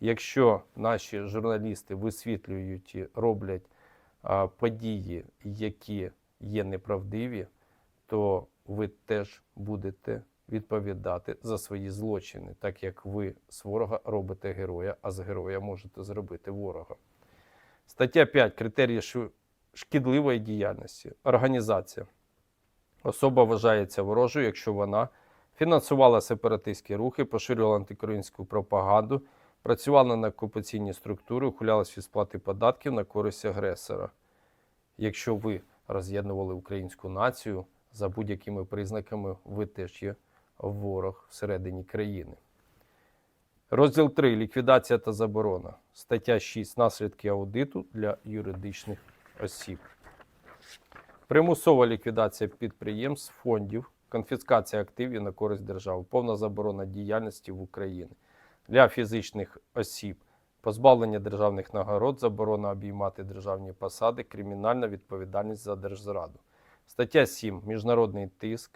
Якщо наші журналісти висвітлюють і роблять а, події, які є неправдиві, то ви теж будете відповідати за свої злочини, так як ви з ворога робите героя, а з героя можете зробити ворога. Стаття 5. Критерії шкідливої діяльності. Організація. Особа вважається ворожою, якщо вона фінансувала сепаратистські рухи, поширювала антиукраїнську пропаганду, працювала на окупаційні структури, ухилялась від сплати податків на користь агресора. Якщо ви роз'єднували українську націю, за будь-якими признаками ви теж є ворог всередині країни. Розділ 3. Ліквідація та заборона. Стаття 6. Наслідки аудиту для юридичних осіб. Примусова ліквідація підприємств, фондів, конфіскація активів на користь держави, повна заборона діяльності в Україні. Для фізичних осіб позбавлення державних нагород, заборона обіймати державні посади, кримінальна відповідальність за держзраду. Стаття 7. Міжнародний тиск,